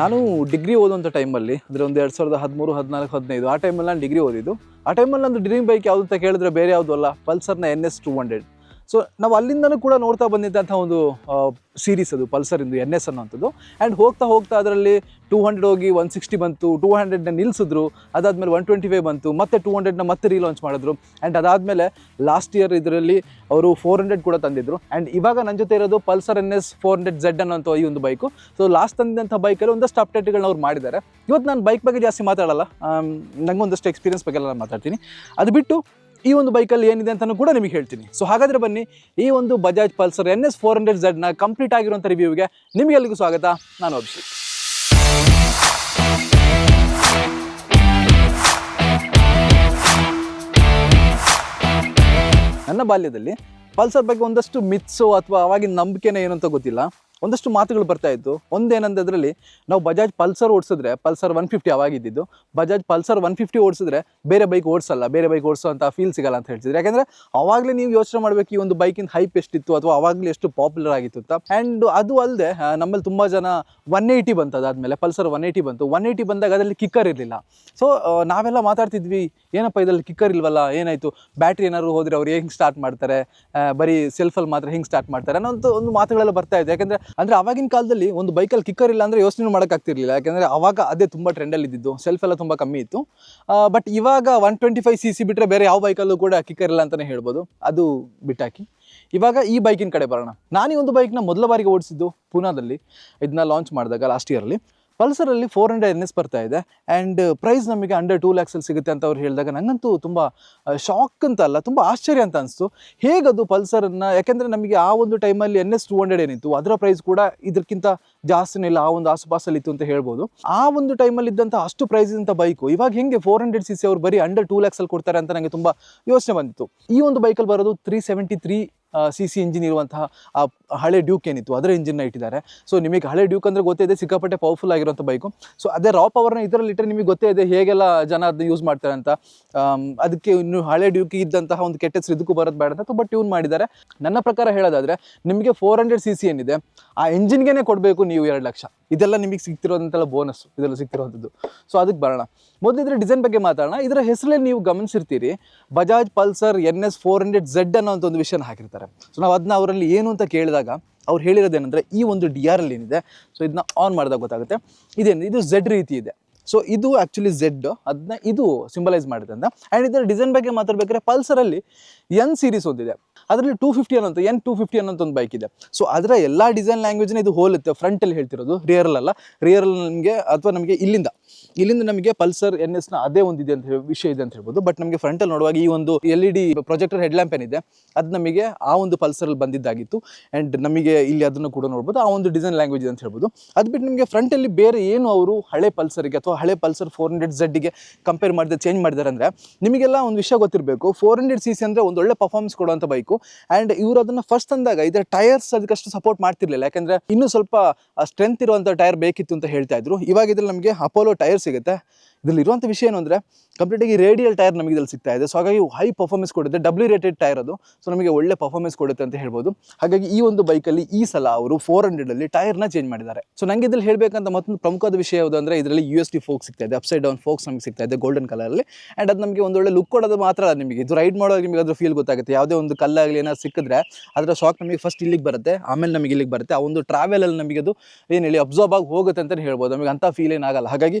ನಾನು ಡಿಗ್ರಿ ಓದುವಂಥ ಟೈಮಲ್ಲಿ ಅಂದರೆ ಒಂದು ಎರಡು ಸಾವಿರದ ಹದಿಮೂರು, ಹದಿನಾಲ್ಕು, ಹದಿನೈದು, ಆ ಟೈಮಲ್ಲಿ ನಾನು ಡಿಗ್ರಿ ಓದಿದ್ದು. ಆ ಟೈಮಲ್ಲಿ ನಂದು ಡ್ರೀಮ್ ಬೈಕ್ ಯಾವುದು ಅಂತ ಕೇಳಿದ್ರೆ ಬೇರೆ ಯಾವುದು ಅಲ್ಲ ಪಲ್ಸರ್ನ N S two hundred so ನಾವು ಅಲ್ಲಿಂದನೂ ಕೂಡ ನೋಡ್ತಾ ಬಂದಿದ್ದಂಥ ಒಂದು ಸೀರೀಸ್ ಅದು ಪಲ್ಸರಿಂದು ಎನ್ ಎಸ್ ಅನ್ನೋಂಥದ್ದು ಆ್ಯಂಡ್ ಹೋಗ್ತಾ ಹೋಗ್ತಾ ಅದರಲ್ಲಿ ಟೂ ಹಂಡ್ರೆಡ್ ಹೋಗಿ ಒನ್ ಸಿಕ್ಸ್ಟಿ ಬಂತು ಟೂ ಹಂಡ್ರೆಡ್ನ ನಿಲ್ಲಿಸಿದ್ರು ಅದಾದಮೇಲೆ ಒನ್ ಟ್ವೆಂಟಿ ಫೈವ್ ಬಂತು, ಮತ್ತೆ ಟೂ ಹಂಡ್ರೆಡ್ನ ಮತ್ತೆ ರೀಲಾಂಚ್ ಮಾಡಿದ್ರು. ಆ್ಯಂಡ್ ಅದಾದಮೇಲೆ ಲಾಸ್ಟ್ ಇಯರ್ ಇದರಲ್ಲಿ ಅವರು ಫೋರ್ ಹಂಡ್ರೆಡ್ ಕೂಡ ತಂದಿದ್ರು. ಆ್ಯಂಡ್ ಇವಾಗ ನನ್ನ ಜೊತೆ ಇರೋದು Pulsar N S four hundred Z ಅನ್ನೋಂಥ ಈ ಒಂದು ಬೈಕು ಸೊ ಲಾಸ್ಟ್ ತಂದಿದ್ದಂಥ ಬೈಕಲ್ಲಿ ಒಂದಷ್ಟು ಅಪ್ಡೇಟ್ಗಳನ್ನ ಅವ್ರು ಮಾಡಿದ್ದಾರೆ. ಇವತ್ತು ನಾನು ಬೈಕ್ ಬಗ್ಗೆ ಜಾಸ್ತಿ ಮಾತಾಡಲ್ಲ. ನನಗೊಂದಷ್ಟು ನಂಗೊಂದಷ್ಟು ಎಕ್ಸ್ಪೀರಿಯನ್ಸ್ ಬಗ್ಗೆ ಎಲ್ಲ ನಾನು ಮಾತಾಡ್ತೀನಿ. ಅದು ಬಿಟ್ಟು ಈ ಒಂದು ಬೈಕಲ್ಲಿ ಏನಿದೆ ಅಂತಲೂ ಕೂಡ ನಿಮಗೆ ಹೇಳ್ತೀನಿ. ಸೊ ಹಾಗಾದರೆ ಬನ್ನಿ, ಈ ಒಂದು Bajaj Pulsar N S four hundred ಝಡ್ನ complete ಆಗಿರುವಂಥ ರಿವ್ಯೂಗೆ ನಿಮಗೆಲ್ಲರಿಗೂ ಸ್ವಾಗತ. ನಾನು ಅಭಿಷೇಕ್. ನನ್ನ ಬಾಲ್ಯದಲ್ಲಿ ಪಲ್ಸರ್ ಬಗ್ಗೆ ಒಂದಷ್ಟು ಮಿತ್ಸು ಅಥವಾ ಅವಾಗಿನ ನಂಬಿಕೆನೇ ಏನು ಅಂತ ಗೊತ್ತಿಲ್ಲ. ಒಂದಷ್ಟು ಮಾತುಗಳು ಬರ್ತಾ ಇತ್ತು. ಒಂದೇನಂದ್ರೆ ಅದರಲ್ಲಿ ನಾವು ಬಜಾಜ್ ಪಲ್ಸರ್ ಓಡಿಸಿದ್ರೆ ಪಲ್ಸರ್ ಒನ್ ಫಿಫ್ಟಿ ಅವಾಗಿದ್ದು ಬಜಾಜ್ ಪಲ್ಸರ್ ಒನ್ ಫಿಫ್ಟಿ ಓಡಿಸಿದ್ರೆ ಬೇರೆ ಬೈಕ್ ಓಡಿಸಲ್ಲ, ಬೇರೆ ಬೈಕ್ ಓಡಿಸೋಂಥ ಫೀಲ್ ಸಿಗಲ್ಲ ಅಂತ ಹೇಳ್ತಿದ್ರು. ಯಾಕಂದ್ರೆ ಅವಾಗಲೇ ನೀವು ಯೋಚನೆ ಮಾಡಬೇಕು ಈ ಒಂದು ಬೈಕಿನ ಹೈಪ್ ಎಷ್ಟಿತ್ತು ಅಥವಾ ಅವಾಗಲೇ ಎಷ್ಟು ಪಾಪ್ಯುಲರ್ ಆಗಿತ್ತು ಅಂತ. ಆ್ಯಂಡ್ ಅದು ಅಲ್ಲದೆ ನಮ್ಮಲ್ಲಿ ತುಂಬ ಜನ ಒನ್ ಏಯ್ಟಿ ಬಂತು ಅದಾದಮೇಲೆ ಪಲ್ಸರ್ ಒನ್ ಏಯ್ಟಿ ಬಂತು. ಒನ್ ಏಯ್ಟಿ ಬಂದಾಗ ಅದರಲ್ಲಿ ಕಿಕ್ಕರ್ ಇರಲಿಲ್ಲ. ಸೊ ನಾವೆಲ್ಲ ಮಾತಾಡ್ತಿದ್ವಿ, ಏನಪ್ಪ ಇದರಲ್ಲಿ ಕಿಕ್ಕರ್ ಇಲ್ವಲ್ಲ, ಏನಾಯಿತು? ಬ್ಯಾಟ್ರಿ ಏನಾದ್ರು ಹೋದರೆ ಅವ್ರು ಹೆಂಗೆ ಸ್ಟಾರ್ಟ್ ಮಾಡ್ತಾರೆ? ಬರೀ ಸೆಲ್ಫಲ್ಲಿ ಮಾತ್ರ ಹೆಂಗೆ ಸ್ಟಾರ್ಟ್ ಮಾಡ್ತಾರೆ ಅನ್ನೋ ಒಂದು ಮಾತುಗಳೆಲ್ಲ ಬರ್ತಾ ಇದೆ ಯಾಕಂದರೆ ಅಂದರೆ ಅವಾಗಿನ ಕಾಲದಲ್ಲಿ ಒಂದು ಬೈಕಲ್ಲಿ ಕಿಕ್ಕರ್ ಇಲ್ಲ ಅಂದರೆ ಯೋಚನೆ ಮಾಡೋಕ್ಕಾಗ್ತಿರ್ಲಿಲ್ಲ. ಯಾಕೆಂದರೆ ಅವಾಗ ಅದೇ ತುಂಬ ಟ್ರೆಂಡಲ್ಲಿ ಇದ್ದಿದ್ದು. ಸೆಲ್ಫ್ ಎಲ್ಲ ತುಂಬ ಕಮ್ಮಿ ಇತ್ತು. ಬಟ್ ಇವಾಗ one twenty five C C ಬಿಟ್ಟರೆ ಬೇರೆ ಯಾವ ಬೈಕಲ್ಲೂ ಕೂಡ ಕಿಕ್ಕರ್ ಇಲ್ಲ ಅಂತಲೇ ಹೇಳ್ಬೋದು. ಅದು ಬಿಟ್ಟಾಕಿ. ಇವಾಗ ಈ ಬೈಕಿನ ಕಡೆ ಬರೋಣ. ನಾನು ಒಂದು ಬೈಕ್ನ ಮೊದಲ ಬಾರಿಗೆ ಓಡಿಸಿದ್ದು ಪೂನಾದಲ್ಲಿ. ಇದನ್ನ ಲಾಂಚ್ ಮಾಡಿದಾಗ ಲಾಸ್ಟ್ ಇಯರಲ್ಲಿ ಪಲ್ಸರಲ್ಲಿ ಫೋರ್ ಹಂಡ್ರೆಡ್ ಎನ್ ಎಸ್ ಬರ್ತಾ ಇದೆ. ಆ್ಯಂಡ್ ಪ್ರೈಸ್ ನಮಗೆ ಅಂಡರ್ ಟೂ ಲ್ಯಾಕ್ಸಲ್ಲಿ ಸಿಗುತ್ತೆ ಅಂತ ಅವ್ರು ಹೇಳಿದಾಗ ನನಗಂತೂ ತುಂಬ ಶಾಕ್ ಅಂತ ಅಲ್ಲ, ತುಂಬ ಆಶ್ಚರ್ಯ ಅಂತ ಅನಿಸ್ತು. ಹೇಗದು ಪಲ್ಸರನ್ನು ಯಾಕೆಂದರೆ ನಮಗೆ ಆ ಒಂದು ಟೈಮಲ್ಲಿ ಎನ್ ಎಸ್ ಟೂ ಹಂಡ್ರೆಡ್ ಏನಿತ್ತು, ಅದರ ಪ್ರೈಸ್ ಕೂಡ ಇದಕ್ಕಿಂತ ಜಾಸ್ತಿನೇ ಇಲ್ಲ, ಆ ಒಂದು ಆಸುಪಾಸಲ್ಲಿ ಇತ್ತು ಅಂತ ಹೇಳ್ಬೋದು. ಆ ಒಂದು ಟೈಮಲ್ಲಿ ಇದ್ದಂಥ ಅಷ್ಟು ಪ್ರೈಸ್ ಇದ್ದಂಥ ಬೈಕು ಇವಾಗ ಹೆಂಗೆ ಫೋರ್ ಹಂಡ್ರೆಡ್ ಸಿ ಸಿ ಅವ್ರು ಬರೀ ಅಂಡರ್ ಟೂ ಲ್ಯಾಕ್ಸಲ್ಲಿ ಕೊಡ್ತಾರೆ ಅಂತ ನನಗೆ ತುಂಬ ಯೋಚನೆ ಬಂದಿತ್ತು. ಈ ಒಂದು ಬೈಕಲ್ಲಿ ಬರೋದು three seventy three C C engine ಇರುವಂತಹ, ಆ, ಹಳೆ ಡ್ಯೂಕ್ ಏನಿತ್ತು, ಅದರ ಇಂಜಿನ್ನ ಇಟ್ಟಿದ್ದಾರೆ. ಸೊ ನಿಮಗೆ ಹಳೆ ಡ್ಯೂಕ್ ಅಂದರೆ ಗೊತ್ತೇ ಇದೆ, ಸಿಕ್ಕಾಪಟ್ಟೆ ಪವರ್ಫುಲ್ ಆಗಿರುವಂಥ ಬೈಕು ಸೊ ಅದೇ ರಾ ಪವರ್ನ ಇದರಲ್ಲಿ ಇಟ್ಟರೆ ನಿಮಗೆ ಗೊತ್ತೇ ಇದೆ ಹೇಗೆಲ್ಲ ಜನ ಅದು ಯೂಸ್ ಮಾಡ್ತಾರೆ ಅಂತ. ಅದಕ್ಕೆ ಇನ್ನು ಹಳೆ ಡ್ಯೂಕ್ ಇದ್ದಂತಹ ಒಂದು ಕೆಟ್ಟ ಹೆಸರು ಇದಕ್ಕೂ ಬರೋದು ಬೇಡ ಅಂತ ತುಂಬ ಟ್ಯೂನ್ ಮಾಡಿದ್ದಾರೆ. ನನ್ನ ಪ್ರಕಾರ ಹೇಳೋದಾದರೆ, ನಿಮಗೆ ಫೋರ್ ಹಂಡ್ರೆಡ್ ಸಿ ಸಿ ಏನಿದೆ, ಆ ಇಂಜಿನ್ಗೆ ಕೊಡಬೇಕು ನೀವು ಎರಡು ಲಕ್ಷ. ಇದೆಲ್ಲ ನಿಮಗೆ ಸಿಗ್ತಿರೋದಂತೆಲ್ಲ ಬೋನಸ್ ಇದೆಲ್ಲ ಸಿಗ್ತಿರೋವಂಥದ್ದು ಸೊ ಅದಕ್ಕೆ ಬರೋಣ. ಮೊದಲು ಇದರ ಡಿಸೈನ್ ಬಗ್ಗೆ ಮಾತಾಡೋಣ. ಇದರ ಹೆಸರಲ್ಲಿ ನೀವು ಗಮನಿಸಿರ್ತೀರಿ Bajaj Pulsar N S four hundred Z ಅನ್ನೋ ಒಂದು ವಿಷಯನ ಹಾಕಿರ್ತಾರೆ. ಸೊ ನಾವು ಅದನ್ನ ಅವರಲ್ಲಿ ಏನು ಅಂತ ಕೇಳಿದಾಗ ಅವ್ರು ಹೇಳಿರೋದೇನೆಂದರೆ ಈ ಒಂದು ಡಿ ಆರ್ ಅಲ್ಲಿ ಏನಿದೆ ಸೊ ಇದನ್ನ ಆನ್ ಮಾಡಿದಾಗ ಗೊತ್ತಾಗುತ್ತೆ. ಇದೇನು? ಇದು ಝೆಡ್ ರೀತಿ ಇದೆ. ಸೊ ಇದು ಆ್ಯಕ್ಚುಲಿ ಝೆಡ್ ಅದನ್ನ ಇದು ಸಿಂಬಲೈಸ್ ಮಾಡಿದೆ ಅಂತ ಆ್ಯಂಡ್ ಇದರ ಡಿಸೈನ್ ಬಗ್ಗೆ ಮಾತಾಡ್ಬೇಕಾದ್ರೆ ಪಲ್ಸರಲ್ಲಿ ಎನ್ ಸೀರೀಸ್ ಒಂದಿದೆ. ಅದರಲ್ಲಿ ಟೂ ಫಿಫ್ಟಿ ಅನ್ನೋಂಥ ಎನ್ ಟೂ ಫಿಫ್ಟಿ ಅನ್ನೋಂಥ ಒಂದು ಬೈಕ್ ಇದೆ. ಸೊ ಅದರ ಎಲ್ಲ ಡಿಸೈನ್ ಲ್ಯಾಂಗ್ವೇಜ್ನ ಇದು ಹೋಲುತ್ತೆ ಫ್ರಂಟಲ್ಲಿ ಹೇಳ್ತಿರೋದು ರಿಯರ್ಲಲ್ಲ ರಿಯರಲ್ ನಮಗೆ, ಅಥವಾ ನಮಗೆ ಇಲ್ಲಿಂದ. ಇಲ್ಲಿಂದ ನಮಗೆ ಪಲ್ಸರ್ ಎನ್ನ ಅದೇ ಇದೆ ಅಂತ ಹೇಳಿ, ವಿಷಯ ಇದೆ ಅಂತ ಹೇಳ್ಬೋದು. ಬಟ್ ನಮಗೆ ಫ್ರಂಟಲ್ಲಿ ನೋಡುವಾಗ ಈ ಒಂದು L E D projector headlamp ಏನಿದೆ, ಅದು ನಮಗೆ ಆ ಒಂದು ಪಲ್ಸರಲ್ಲಿ ಬಂದಿದ್ದಾಗಿತ್ತು. ಆ್ಯಂಡ್ ನಮಗೆ ಇಲ್ಲಿ ಅದನ್ನು ಕೂಡ ನೋಡ್ಬೋದು. ಆ ಒಂದು ಡಿಸೈನ್ ಲ್ಯಾಂಗ್ವೇಜ್ ಅಂತ ಹೇಳ್ಬೋದು. ಅದು ಬಿಟ್ಟು ನಿಮಗೆ ಫ್ರಂಟಲ್ಲಿ ಬೇರೆ ಏನು ಅವರು ಹಳೆ ಪಲ್ಸರ್ಗೆ ಅಥವಾ ಹಳೆ ಪಲ್ಸರ್ ಫೋರ್ ಹಂಡ್ರೆಡ್ ಝಡ್ಗೆ ಕಂಪೇರ್ ಮಾಡಿದ್ರೆ ಚೇಂಜ್ ಮಾಡಿದ್ದಾರೆ ಅಂದರೆ, ನಿಮಗೆಲ್ಲ ಒಂದು ವಿಷಯ ಗೊತ್ತಿರಬೇಕು. ಫೋರ್ ಹಂಡ್ರೆಡ್ ಸಿ ಸಿ ಅಂದರೆ ಒಂದು ಒಳ್ಳೆ ಪರ್ಫಾರ್ಮೆನ್ಸ್ ಕೊಡುವಂಥ ಬೈಕು ಆ್ಯಂಡ್ ಇವರು ಅದನ್ನು ಫಸ್ಟ್ ತಂದಾಗ ಇದರ ಟೈರ್ಸ್ ಅದಕ್ಕಷ್ಟು ಸಪೋರ್ಟ್ ಮಾಡ್ತಿರ್ಲಿಲ್ಲ. ಯಾಕಂದರೆ ಇನ್ನೂ ಸ್ವಲ್ಪ ಸ್ಟ್ರೆಂತ್ ಇರುವಂಥ ಟೈರ್ ಬೇಕಿತ್ತು ಅಂತ ಹೇಳ್ತಾ ಇದ್ರು. ಇವಾಗ ಇದ್ರಲ್ಲಿ ನಮಗೆ ಅಪೋಲೋ ಟೈರ್ ಸಿಗುತ್ತೆ. ಇರುವಂಥ ವಿಷಯ ಏನು ಅಂದರೆ ಕಂಪ್ಲೀಟಾಗಿ ರೇಡಿಯಲ್ ಟೈರ್ ನಮಗೆ ಇದರಲ್ಲಿ ಸಿಗ್ತಾ ಇದೆ. ಸೊ ಹಾಗಾಗಿ ಹೈ ಪರ್ಫಾರ್ಮೆನ್ಸ್ ಕೊಡುತ್ತೆ ಡಬ್ಲ್ಯೂ ರೇಟೆಡ್ ಟೈರ್ ಅದು. ಸೊ ನಮಗೆ ಒಳ್ಳೆ ಪರ್ಫಾರ್ಮೆನ್ಸ್ ಕೊಡುತ್ತೆ ಅಂತ ಹೇಳ್ಬೋದು. ಹಾಗಾಗಿ ಈ ಒಂದು ಬೈಕಲ್ಲಿ ಈ ಸಲ ಅವರು ಫೋರ್ ಹಂಡ್ರೆಡಲ್ಲಿ ಟೈರ್ನ ಚೇಂಜ್ ಮಾಡಿದ್ದಾರೆ. ಸೊ ನನಗೆ ಇದರಲ್ಲಿ ಹೇಳಬೇಕಂತ ಮತ್ತೊಂದು ಪ್ರಮುಖವಾದ ವಿಷಯ ಯಾವುದು ಅಂದರೆ, ಇದರಲ್ಲಿ ಯು ಎಸ್ ಟಿ ಫೋಕ್ ಸಿಗ್ತಾ ಇದೆ ಅಪ್ಸೈಡ್ ಡೌನ್ ಫೋಕ್ಸ್ ನಮಗೆ ಸಿಗ್ತಾ ಇದೆ ಗೋಲ್ಡನ್ ಕಲರಲ್ಲಿ ಆ್ಯಂಡ್ ಅದು ನಮಗೆ ಒಂದು ಒಳ್ಳೆ ಲುಕ್ ಕೊಡೋದು ಮಾತ್ರ ಅಲ್ಲ ನಿಮಗೆ. ಇದು ರೈಡ್ ಮಾಡುವಾಗ ನಿಮಗೆ ಅದ್ರ ಫೀಲ್ ಗೊತ್ತಾಗುತ್ತೆ. ಯಾವುದೇ ಒಂದು ಕಲ್ಲಾಗಲಿ ಏನಾದ್ರು ಸಿಕ್ಕಿದ್ರೆ ಅದರ ಶಾಕ್ ನಮಗೆ ಫಸ್ಟ್ ಇಲ್ಲಿಗೆ ಬರುತ್ತೆ, ಆಮೇಲೆ ನಮಗೆ ಇಲ್ಲಿಗೆ ಬರುತ್ತೆ. ಆ ಒಂದು ಟ್ರಾವೆಲಲ್ಲಿ ನಮಗೆ ಅದು ಏನು ಹೇಳಿ ಅಬ್ಸಾರ್ಬ್ ಆಗಿ ಹೋಗುತ್ತೆ ಅಂತಲೇ ಹೇಳ್ಬೋದು. ನಮಗೆ ಅಂಥ ಫೀಲ್ ಏನಾಗಲ್ಲ ಹಾಗಾಗಿ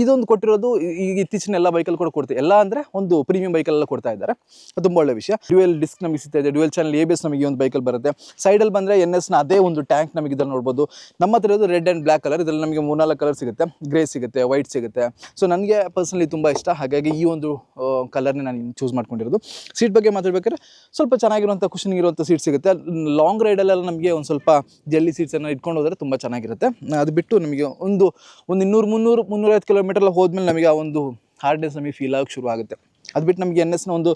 ಇದೊಂದು ಕೊಟ್ಟಿರೋದು ಈಗ ಇತ್ತೀಚಿನ ಎಲ್ಲ ಬೈಕಲ್ಲಿ ಕೂಡ ಕೊಡ್ತೀವಿ. ಎಲ್ಲ ಅಂದರೆ ಒಂದು ಪ್ರೀಮಿಯಂ ಬೈಕಲ್ಲೆಲ್ಲ ಕೊಡ್ತಾ ಇದ್ದಾರೆ. ಅದು ತುಂಬ ಒಳ್ಳೆ ವಿಷಯ. ಡ್ಯುವೆಲ್ ಡಿಸ್ಕ್ ನಮಗೆ ಸಿಗ್ತಾ ಇದೆ. Dual channel A B S ನಮಗೆ ಒಂದು ಬೈಕಲ್ಲಿ ಬರುತ್ತೆ. ಸೈಡಲ್ಲಿ ಬಂದರೆ ಎನ್ ಎಸ್ನ ಅದೇ ಒಂದು ಟ್ಯಾಂಕ್ ನಮಗೆ ಇದನ್ನು ನೋಡ್ಬೋದು. ನಮ್ಮ ಹತ್ರ ಇರೋದು ರೆಡ್ ಆ್ಯಂಡ್ ಬ್ಲ್ಯಾಕ್ ಕಲರ್ ಇದರಲ್ಲಿ ನಮಗೆ ಮೂರ್ನಾಲ್ಕು ಕಲರ್ ಸಿಗುತ್ತೆ. ಗ್ರೇ ಸಿಗುತ್ತೆ. ವೈಟ್ ಸಿಗುತ್ತೆ. ಸೊ ನನಗೆ ಪರ್ಸನಲಿ ತುಂಬ ಇಷ್ಟ. ಹಾಗಾಗಿ ಈ ಒಂದು ಕಲರ್ನೇ ನಾನು ಚೂಸ್ ಮಾಡ್ಕೊಂಡಿರೋದು. ಸೀಟ್ ಬಗ್ಗೆ ಮಾತಾಡ್ಬೇಕಾದ್ರೆ ಸ್ವಲ್ಪ ಚೆನ್ನಾಗಿರುವಂಥ ಕುಷನ್ ಇರುವಂಥ ಸೀಟ್ ಸಿಗುತ್ತೆ. ಲಾಂಗ್ ರೈಡಲ್ಲೆಲ್ಲ ನಮಗೆ ಒಂದು ಸ್ವಲ್ಪ ಜಲ್ಲಿ ಸೀಟ್ಸನ್ನು ಇಟ್ಕೊಂಡು ಹೋದರೆ ತುಂಬ ಚೆನ್ನಾಗಿರುತ್ತೆ. ಅದು ಬಿಟ್ಟು ನಮಗೆ ಒಂದು ಒಂದು ಇನ್ನೂರು ಮುನ್ನೂರು, ಮುನ್ನೂರೈವತ್ತು ಕಿಲೋಮೀಟರ್ ಹೋದ್ಮೇಲೆ ನಮಗೆ ಆ ಒಂದು ಹಾರ್ಡ್ನೆಸ್ ನಮಗೆ ಫೀಲ್ ಆಗೋಕ್ಕೆ ಶುರು ಆಗುತ್ತೆ. ಅದು ಬಿಟ್ಟು ನಮಗೆ ಎನ್ ಎಸ್ನ ಒಂದು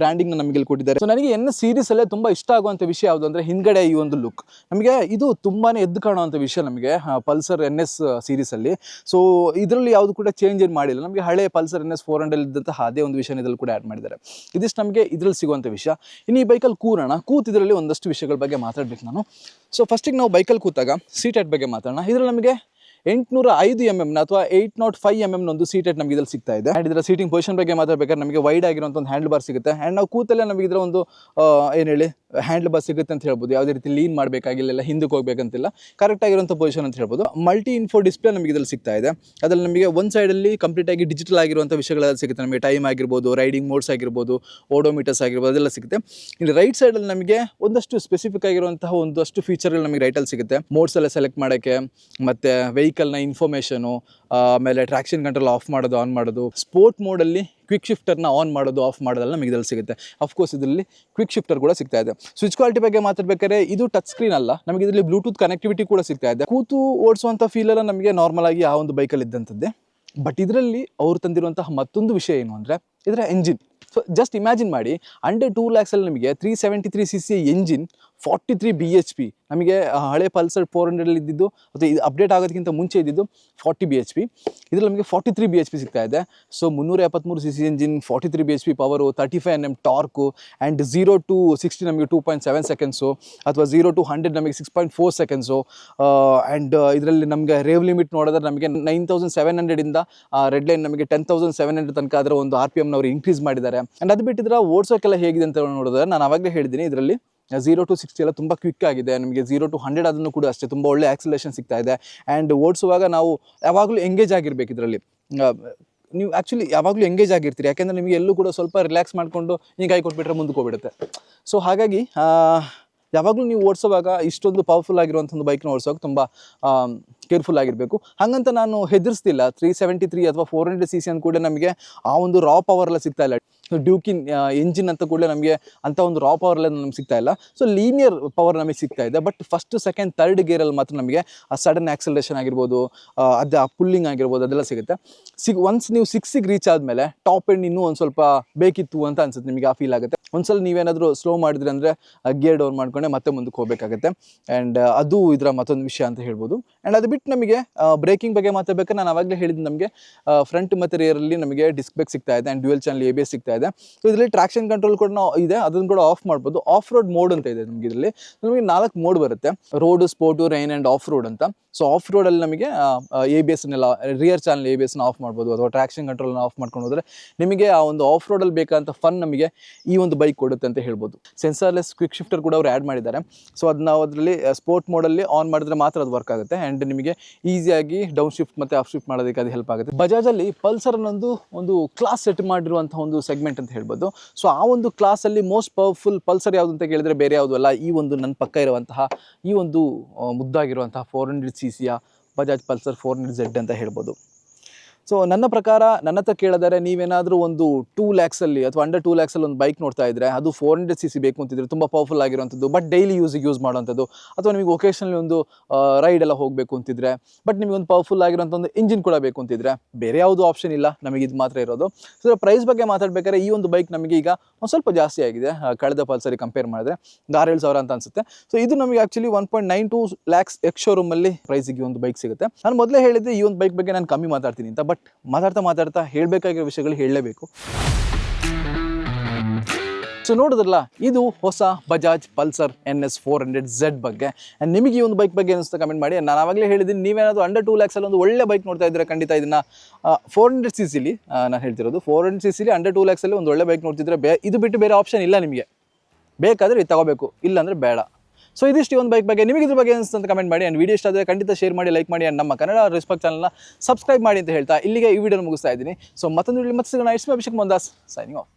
ಬ್ರ್ಯಾಂಡಿಂಗ್ನ ನಮಗೆ ಇಲ್ಲಿ ಕೊಟ್ಟಿದ್ದಾರೆ. ಸೊ ನನಗೆ ಎನ್ ಎಸ್ ಸೀರೀಸಲ್ಲೇ ತುಂಬ ಇಷ್ಟ ಆಗುವಂಥ ವಿಷಯ ಯಾವುದು ಅಂದರೆ ಹಿಂದ್ಗಡೆ ಈ ಒಂದು ಲುಕ್ ನಮಗೆ ಇದು ತುಂಬಾ ಎದ್ದು ಕಾಣುವಂಥ ವಿಷಯ ನಮಗೆ ಪಲ್ಸರ್ ಎನ್ ಎಸ್ ಸೀರೀಸಲ್ಲಿ ಸೊ ಇದರಲ್ಲಿ ಯಾವುದು ಕೂಡ ಚೇಂಜ್ ಏನು ಮಾಡಿಲ್ಲ. ನಮಗೆ ಹಳೆ Pulsar N S four hundred ಇದ್ದಂತಹ ಅದೇ ಒಂದು ವಿಷಯ ಇದರಲ್ಲಿ ಕೂಡ ಆ್ಯಡ್ ಮಾಡಿದ್ದಾರೆ. ಇದಿಷ್ಟು ನಮಗೆ ಇದರಲ್ಲಿ ಸಿಗುವಂಥ ವಿಷಯ. ಇನ್ನು ಈ ಬೈಕಲ್ಲಿ ಕೂರೋಣ. ಕೂತ್ ಇದರಲ್ಲಿ ಒಂದಷ್ಟು ವಿಷಯಗಳ ಬಗ್ಗೆ ಮಾತಾಡ್ಬೇಕು ನಾನು. ಸೊ ಫಸ್ಟಿಗೆ ನಾವು ಬೈಕಲ್ಲಿ ಕೂತಾಗ ಸೀಟ್ ಬಗ್ಗೆ ಮಾತಾಡೋಣ. ಇದರಲ್ಲಿ ನಮಗೆ ಎಂಟುನೂರ ಐದು ಎಂ ಎಮ್ನ ಅಥವಾ ಏಯ್ಟ್ ನಾಟ್ ಫೈವ್ ಎಂ ಎಮ್ನ ಒಂದು ಸೀಟ್ ನಮಗೆ ಇದರಲ್ಲಿ ಸಿಗ್ತಾ ಇದೆ. ಆ್ಯಂಡ್ ಇದರ ಸೀಟಿಂಗ್ ಪೊಸಿಷನ್ ಬಗ್ಗೆ ಮಾತಾಡಬೇಕಾದ್ರೆ ನಮಗೆ ವೈಡ್ ಆಗಿರುವಂಥ ಒಂದು ಹ್ಯಾಂಡ್ ಬಾರ್ ಸಿಗುತ್ತೆ. ಆ್ಯಂಡ್ ನಾವು ಕೂತಲ್ಲೇ ನಮಗೆ ಇದರ ಒಂದು ಏನು ಹೇಳಿ ಹ್ಯಾಂಡಲ್ ಬಾರ್ ಸಿಗುತ್ತೆ ಅಂತ ಹೇಳ್ಬೋದು. ಯಾವುದೇ ರೀತಿ ಲೀನ್ ಮಾಡಬೇಕಾಗಿಲ್ಲ, ಇಲ್ಲ ಹಿಂದಕ್ಕೆ ಹೋಗಬೇಕಂತಿಲ್ಲ. ಕರೆಕ್ಟ್ ಆಗಿರುವಂಥ ಪೊಸಿಷನ್ ಅಂತ ಹೇಳ್ಬೋದು. ಮಲ್ಟಿ ಇನ್ಫೋ ಡಿಸ್ಪ್ಲೇ ನಮಗೆ ಇದರಲ್ಲಿ ಸಿಗ್ತಾ ಇದೆ. ಅದರಲ್ಲಿ ನಮಗೆ ಒಂದು ಸೈಡಲ್ಲಿ ಕಂಪ್ಲೀಟ್ ಆಗಿ ಡಿಜಿಟಲ್ ಆಗಿರುವಂಥ ವಿಷಯಗಳೆಲ್ಲ ಸಿಗುತ್ತೆ. ನಮಗೆ ಟೈಮ್ ಆಗಿರ್ಬೋದು ರೈಡಿಂಗ್ ಮೋಡ್ಸ್ ಆಗಿರ್ಬೋದು ಓಡೋಮೀಟರ್ಸ್ ಆಗಿರ್ಬೋದು, ಅದೆಲ್ಲ ಸಿಗುತ್ತೆ. ಇಲ್ಲಿ ರೈಟ್ ಸೈಡಲ್ಲಿ ನಮಗೆ ಒಂದಷ್ಟು ಸ್ಪೆಸಿಫಿಕ್ ಆಗಿರುವಂತಹ ಒಂದಷ್ಟು ಫೀಚರ್ಗಳು ನಮಗೆ ರೈಟಲ್ಲಿ ಸಿಗುತ್ತೆ. ಮೋಡ್ಸ್ ಎಲ್ಲ ಸೆಲೆಕ್ಟ್ ಮಾಡೋಕ್ಕೆ, ಮತ್ತು ವೆಹಿಕಲ್ನ ಇನ್ಫಾರ್ಮೇಷನು ಆಮೇಲೆ ಟ್ರಾಕ್ಷನ್ ಕಂಟ್ರೋಲ್ ಆಫ್ ಮಾಡೋದು ಆನ್ ಮಾಡೋದು ಸ್ಪೋರ್ಟ್ ಮೋಡಲ್ಲಿ ಕ್ವಿಕ್ ಶಿಫ್ಟರ್ನ ಆನ್ ಮಾಡೋದು ಆಫ್ ಮಾಡೋದೆಲ್ಲ ನಮಗೆ ಇದರಲ್ಲಿ ಸಿಗುತ್ತೆ. ಅಫ್ಕೋರ್ಸ್ ಇದರಲ್ಲಿ ಕ್ವಿಕ್ ಶಿಫ್ಟರ್ ಕೂಡ ಸಿಗ್ತಾ ಇದೆ. ಸ್ವಿಚ್ ಕ್ವಾಲಿಟಿ ಬಗ್ಗೆ ಮಾತಾಡ್ಬೇಕಾದ್ರೆ ಇದು ಟಚ್ ಸ್ಕ್ರೀನ್ ಅಲ್ಲ, ನಮಗೆ ಇದರಲ್ಲಿ ಬ್ಲೂಟೂತ್ ಕನೆಕ್ಟಿವಿಟಿ ಕೂಡ ಸಿಗ್ತಾ ಇದೆ. ಕೂತು ಓಡಿಸುವಂಥ ಫೀಲ್ ಎಲ್ಲ ನಮಗೆ ನಾರ್ಮಲ್ ಆಗಿ ಆ ಒಂದು ಬೈಕಲ್ಲಿ ಇದ್ದಂಥದ್ದೇ. ಬಟ್ ಇದರಲ್ಲಿ ಅವ್ರು ತಂದಿರುವಂತಹ ಮತ್ತೊಂದು ವಿಷಯ ಏನು ಅಂದರೆ ಇದರ ಎಂಜಿನ್ ಸೊ ಜಸ್ಟ್ ಇಮ್ಯಾಜಿನ್ ಮಾಡಿ ಅಂಡರ್ ಟೂ ಲ್ಯಾಕ್ಸಲ್ಲಿ ನಮಗೆ three seventy three C C engine forty three B H P ನಮಗೆ ಹಳೆ ಪಲ್ಸರ್ ಫೋರ್ ಹಂಡ್ರೆಡಲ್ಲಿ ಇದ್ದಿದ್ದು ಅಥವಾ ಇದು ಅಪ್ಡೇಟ್ ಆಗೋದಕ್ಕಿಂತ ಮುಂಚೆ ಇದ್ದಿದ್ದು ಫಾರ್ಟಿ ಬಿ ಎಚ್ ಪಿ ಇದರಲ್ಲಿ ನಮಗೆ forty three B H P ಸಿಗ್ತಾ ಇದೆ. ಸೊ ಮುನ್ನೂರ ಎಪ್ಪತ್ತ್ಮೂರು C C engine forty three B H P power thirty five N M torque and zero to sixty ನಮಗೆ ಟೂ ಪಾಯಿಂಟ್ ಸೆವೆನ್ ಸೆಕೆಂಡ್ಸು ಅಥವಾ zero to hundred ನಮಗೆ six point four seconds and ಇದರಲ್ಲಿ ನಮಗೆ rev limit ನೋಡಿದ್ರೆ ನಮಗೆ nine thousand seven ಹಂಡ್ರೆಡಿಂದ red line ನಮಗೆ ten thousand seven hundred ತನಕ ಆದರೆ ಒಂದು ಆರ್ ಪಿ ಎಮ್ನವರು ಇನ್ಕ್ರೀಸ್ ಮಾಡಿದ್ದಾರೆ. ಆ್ಯಂಡ್ ಅದು ಬಿಟ್ಟಿದ್ರೆ ಓಡಿಸೋಕ್ಕೆಲ್ಲ ಹೇಗಿದೆ ಅಂತ ನೋಡಿದ್ರೆ, ನಾನು ಅವಾಗಲೇ ಹೇಳಿದ್ದೀನಿ ಇದರಲ್ಲಿ ಝೀರೋ ಟು ಸಿಕ್ಸ್ಟಿ ಎಲ್ಲ ತುಂಬ ಕ್ವಿಕ್ ಆಗಿದೆ. ನಿಮಗೆ ಝೀರೋ ಟು ಹಂಡ್ರೆಡ್ ಅದನ್ನು ಕೂಡ ಅಷ್ಟೇ ತುಂಬ ಒಳ್ಳೆ ಆಕ್ಸಿಲೇಷನ್ ಸಿಗ್ತಾ ಇದೆ. ಆ್ಯಂಡ್ ಓಡಿಸುವಾಗ ನಾವು ಯಾವಾಗಲೂ ಎಂಗೇಜ್ ಆಗಿರ್ಬೇಕು ಇದರಲ್ಲಿ. ನೀವು ಆ್ಯಕ್ಚುಲಿ ಯಾವಾಗಲೂ ಎಂಗೇಜ್ ಆಗಿರ್ತೀರಿ. ಯಾಕೆಂದರೆ ನಿಮಗೆ ಎಲ್ಲೂ ಕೂಡ ಸ್ವಲ್ಪ ರಿಲ್ಯಾಕ್ಸ್ ಮಾಡಿಕೊಂಡು ಹಿಂಗೆ ಕೈ ಕೊಟ್ಬಿಟ್ರೆ ಮುಂದಕ್ಕೆ ಹೋಗ್ಬಿಡುತ್ತೆ. ಸೊ ಹಾಗಾಗಿ ಯಾವಾಗಲೂ ನೀವು ಓಡಿಸುವಾಗ ಇಷ್ಟೊಂದು ಪವರ್ಫುಲ್ ಆಗಿರುವಂಥ ಒಂದು ಬೈಕ್ನ ಓಡಿಸೋಕೆ ತುಂಬ ಕೇರ್ಫುಲ್ ಆಗಿರಬೇಕು. ಹಾಗಂತ ನಾನು ಹೆದರಿಸ್ತಿಲ್ಲ. ತ್ರೀ ಸೆವೆಂಟಿ ತ್ರೀ ಅಥವಾ ಫೋರ್ ಹಂಡ್ರೆಡ್ ಸಿ ಸಿ ಕೂಡ ನಮಗೆ ಆ ಒಂದು ರಾ ಪವರ್ ಎಲ್ಲ ಸಿಗ್ತಾ ಇಲ್ಲ. ಡ್ಯೂಕಿನ್ ಇಂಜಿನ್ ಅಂತ ಕೂಡಲೇ ನಮಗೆ ಅಂಥ ಒಂದು ರಾ ಪವರ್ ಎಲ್ಲ ನಮ್ಗೆ ಸಿಗ್ತಾ ಇಲ್ಲ. ಸೊ ಲೀನಿಯರ್ ಪವರ್ ನಮಗೆ ಸಿಗ್ತಾ ಇದೆ. ಬಟ್ ಫಸ್ಟ್ ಸೆಕೆಂಡ್ ತರ್ಡ್ ಗೇರಲ್ಲಿ ಮಾತ್ರ ನಮಗೆ, ಆ ಸಡನ್ ಆಕ್ಸಲರೇಷನ್ ಆಗಿರ್ಬೋದು ಅದೇ, ಆ ಪುಲ್ಲಿಂಗ್ ಆಗಿರ್ಬೋದು, ಅದೆಲ್ಲ ಸಿಗುತ್ತೆ. ಸಿಗ್ ಒನ್ಸ್ ನೀವು ಸಿಕ್ಸಿಗೆ ರೀಚ್ ಆದಮೇಲೆ ಟಾಪ್ ಎಂಡ್ ಇನ್ನೂ ಒಂದು ಸ್ವಲ್ಪ ಬೇಕಿತ್ತು ಅಂತ ಅನ್ಸುತ್ತೆ ನಿಮಗೆ, ಆ ಫೀಲ್ ಆಗುತ್ತೆ. ಒಂದ್ಸಲ ನೀವೇನಾದರೂ ಸ್ಲೋ ಮಾಡಿದ್ರಿ ಅಂದರೆ ಗೇರ್ ಡೌನ್ ಮಾಡ್ಕೊಂಡೆ ಮತ್ತೆ ಮುಂದಕ್ಕೆ ಹೋಗಬೇಕಾಗುತ್ತೆ. ಆ್ಯಂಡ್ ಅದು ಇದರ ಮತ್ತೊಂದು ವಿಷಯ ಅಂತ ಹೇಳ್ಬೋದು. ಆ್ಯಂಡ್ ಅದು ಬಿಟ್ಟು ನಮಗೆ ಬ್ರೇಕಿಂಗ್ ಬಗ್ಗೆ ಮಾತಾಡ್ಬೇಕಾದ್ರೆ ನಾನು ಆವಾಗಲೇ ಹೇಳಿದ್ದು ನಮಗೆ ಫ್ರಂಟ್ ಮತ್ತು ರಿಯರಲ್ಲಿ ನಮಗೆ ಡಿಸ್ಕ್ ಬ್ರೇಕ್ ಸಿಗ್ತಾ ಇದೆ and dual channel A B ಸಿಗ್ತಾ ಸೊ ಇದರಲ್ಲಿ ಟ್ರಾಕ್ಷನ್ ಕಂಟ್ರೋಲ್ ಕೂಡ ಇದೆ. ಅದನ್ನ ಕೂಡ ಆಫ್ ಮಾಡ್ಬೋದು. ಆಫ್ ರೋಡ್ ಮೋಡ್ ಅಂತ ಇದೆ ನಮಗೆ ಇದರಲ್ಲಿ. ನಮಗೆ ನಾಲ್ಕು ಮೋಡ್ ಬರುತ್ತೆ. Road sport rain and off road ಅಂತ. ಸೊ ಆಫ್ ರೋಡಲ್ಲಿ ನಮಗೆ ಎ ಬಿ ಎಸ್ನೆಲ್ಲ ರಿಯರ್ ಚಾನಲ್ ಎ ಬಿ ಎಸ್ನ ಆಫ್ ಮಾಡ್ಬೋದು ಅಥವಾ ಟ್ರಾಕ್ಷನ್ ಕಂಟ್ರೋಲ್ನ ಆಫ್ ಮಾಡ್ಕೊಂಡು ಹೋದ್ರೆ ನಿಮಗೆ ಆ ಒಂದು ಆಫ್ ರೋಡಲ್ಲಿ ಬೇಕಂತ ಫನ್ ನಮಗೆ ಈ ಒಂದು ಬೈಕ್ ಕೊಡುತ್ತೆ ಅಂತ ಹೇಳ್ಬೋದು. ಸೆನ್ಸರ್ಲೆಸ್ ಕ್ವಿಕ್ ಶಿಫ್ಟರ್ ಕೂಡ ಅವರು ಆ್ಯಡ್ ಮಾಡಿದ್ದಾರೆ. ಸೊ ಅದನ್ನ ಅದರಲ್ಲಿ ಸ್ಪೋರ್ಟ್ ಮೋಡಲ್ಲಿ ಆನ್ ಮಾಡಿದ್ರೆ ಮಾತ್ರ ಅದು ವರ್ಕ್ ಆಗುತ್ತೆ. ಆ್ಯಂಡ್ ನಿಮಗೆ ಈಸಿಯಾಗಿ ಡೌನ್ ಶಿಫ್ಟ್ ಮತ್ತು ಅಪ್ ಶಿಫ್ಟ್ ಮಾಡೋದಕ್ಕೆ ಅದು ಹೆಲ್ಪ್ ಆಗುತ್ತೆ. ಬಜಾಜಲ್ಲಿ ಪಲ್ಸರ್ ಅನ್ನೊಂದು, ಒಂದು ಕ್ಲಾಸ್ ಸೆಟ್ ಮಾಡಿರುವಂಥ ಒಂದು ಸೆಗ್ಮೆಂಟ್ ಅಂತ ಹೇಳ್ಬೋದು. ಸೊ ಆ ಒಂದು ಕ್ಲಾಸಲ್ಲಿ ಮೋಸ್ಟ್ ಪವರ್ಫುಲ್ ಪಲ್ಸರ್ ಯಾವುದು ಅಂತ ಕೇಳಿದ್ರೆ ಬೇರೆ ಯಾವುದು ಅಲ್ಲ, ಈ ಒಂದು ನನ್ನ ಪಕ್ಕ ಇರುವಂತಹ, ಈ ಒಂದು ಮುದ್ದಾಗಿರುವಂತಹ ಫೋರ್ ಹಂಡ್ರೆಡ್ ಸಿ ಸಿಯ Bajaj Pulsar four hundred Z ಅಂತ ಹೇಳ್ಬೋದು. ಸೊ ನನ್ನ ಪ್ರಕಾರ, ನನ್ನ ಹತ್ರ ಕೇಳಿದರೆ ನೀವೇನಾದರೂ ಒಂದು ಟೂ ಲ್ಯಾಕ್ಸಲ್ಲಿ ಅಥವಾ ಅಂಡರ್ ಟೂ ಲ್ಯಾಕ್ಸಲ್ಲಿ ಒಂದು ಬೈಕ್ ನೋಡ್ತಾ ಇದ್ರೆ, ಅದು ಫೋರ್ ಹಂಡ್ರೆಡ್ ಸಿ ಸಿ ಬೇಕು ಅಂತಿದ್ರೆ ತುಂಬ ಪವರ್ಫುಲ್ ಆಗಿರುವಂಥದ್ದು ಬಟ್ ಡೈಲಿ ಯೂಸಿಗೆ ಯೂಸ್ ಮಾಡುವಂಥದ್ದು. ಅಥವಾ ನಿಮಗೆ ಒಕೇಶನಲ್ಲಿ ಒಂದು ರೈಡ್ ಎಲ್ಲ ಹೋಗಬೇಕು ಅಂತಿದ್ರೆ ಬಟ್ ನಿಮಗೆ ಒಂದು ಪವರ್ಫುಲ್ ಆಗಿರುವಂಥ ಒಂದು ಇಂಜಿನ್ ಕೂಡ ಬೇಕು ಅಂತಿದ್ರೆ, ಬೇರೆ ಯಾವುದೂ ಆಪ್ಷನ್ ಇಲ್ಲ, ನಮಗೆ ಇದು ಮಾತ್ರ ಇರೋದು. ಸೊ ಪ್ರೈಸ್ ಬಗ್ಗೆ ಮಾತಾಡಬೇಕಾದ್ರೆ ಈ ಒಂದು ಬೈಕ್ ನಮಗೆ ಈಗ ಒಂದು ಸ್ವಲ್ಪ ಜಾಸ್ತಿ ಆಗಿದೆ. ಕಳೆದ ಪಲ್ಸರಿ ಕಂಪೇರ್ ಮಾಡಿದ್ರೆ, ಒಂದು ಆರೇಳು ಸಾವಿರ ಅಂತ ಅನ್ಸುತ್ತೆ. ಸೊ ಇದು ನಮಗೆ actually one point nine two lakhs ex ಶೋರೂಮಲ್ಲಿ ಪ್ರೈಸಿಗೆ ಒಂದು ಬೈಕ್ ಸಿಗುತ್ತೆ. ನಾನು ಮೊದಲೇ ಹೇಳಿದ್ದೆ ಈ ಒಂದು ಬೈಕ್ ಬಗ್ಗೆ ನಾನು ಕಮ್ಮಿ ಮಾತಾಡ್ತೀನಿ ಅಂತ ಬಟ್ ಮಾತಾಡ್ತಾ ಮಾತಾಡ್ತಾ ಹೇಳಬೇಕಾಗಿರೋ ವಿಷಯಗಳು ಹೇಳಲೇಬೇಕು. ಸೊ ನೋಡಿದ್ರಲ್ಲ, ಇದು ಹೊಸ Bajaj Pulsar N S four hundred Z ಬಗ್ಗೆ. ಆ್ಯಂಡ್ ನಿಮಗೆ ಈ ಒಂದು ಬೈಕ್ ಬಗ್ಗೆ ಅನಿಸ್ತಾ ಕಮೆಂಟ್ ಮಾಡಿ. ನಾನು ಆವಾಗಲೇ ಹೇಳಿದ್ದೀನಿ, ನೀವೇನಾದರೂ ಅಂಡರ್ ಟೂ ಲ್ಯಾಕ್ಸಲ್ಲಿ ಒಂದು ಒಳ್ಳೆ ಬೈಕ್ ನೋಡ್ತಾ ಇದ್ದರೆ, ಖಂಡಿತ ಇದನ್ನು ಫೋರ್ ಹಂಡ್ರೆಡ್ ಸಿ ಸಿಲಿ ನಾನು ಹೇಳ್ತಿರೋದು ಫೋರ್ ಹಂಡ್ರೆಡ್ ಸಿ ಸಿಲಿ ಅಂಡರ್ ಟೂ ಲ್ಯಾಕ್ಸಲ್ಲಿ ಒಂದು ಒಳ್ಳೆ ಬೈಕ್ ನೋಡ್ತಿದ್ರೆ ಬೇ ಇದು ಬಿಟ್ಟು ಬೇರೆ ಆಪ್ಷನ್ ಇಲ್ಲ ನಿಮಗೆ. ಬೇಕಾದರೆ ಇದು ತಗೋಬೇಕು, ಇಲ್ಲಾಂದರೆ ಬೇಡ. ಸೊ ಇದಿಷ್ಟು ಒಂದು ಬೈಕ್ ಬಗ್ಗೆ ನಿಮಗೆ ಇದ್ರ ಬಗ್ಗೆ ಅನಿಸ್ತಂತ ಕಮೆಂಟ್ ಮಾಡಿ ಆ್ಯಂಡ್ ವೀಡಿಯೋ ಇಷ್ಟ ಆದರೆ ಖಂಡಿತ ಶೇರ್ ಮಾಡಿ ಲೈಕ್ ಮಾಡಿ ಆ್ಯಂಡ್ ನಮ್ಮ ಕನ್ನಡ ರೆಸ್ಪೆಕ್ಟ್ ಚಾನಲ್ನ ಸಬ್ಸ್ಕ್ರೈಬ್ ಮಾಡಿ ಅಂತ ಹೇಳ್ತಾ ಇಲ್ಲಿಗೆ ಈ ವಿಡಿಯೋ ಮುಗಿಸ್ತಾ ಇದ್ದೀನಿ. ಸೊ ಮತ್ತೊಂದು ಮತ್ತೆ ಸಿಗೋಣ. It's Abhishek Mandas signing off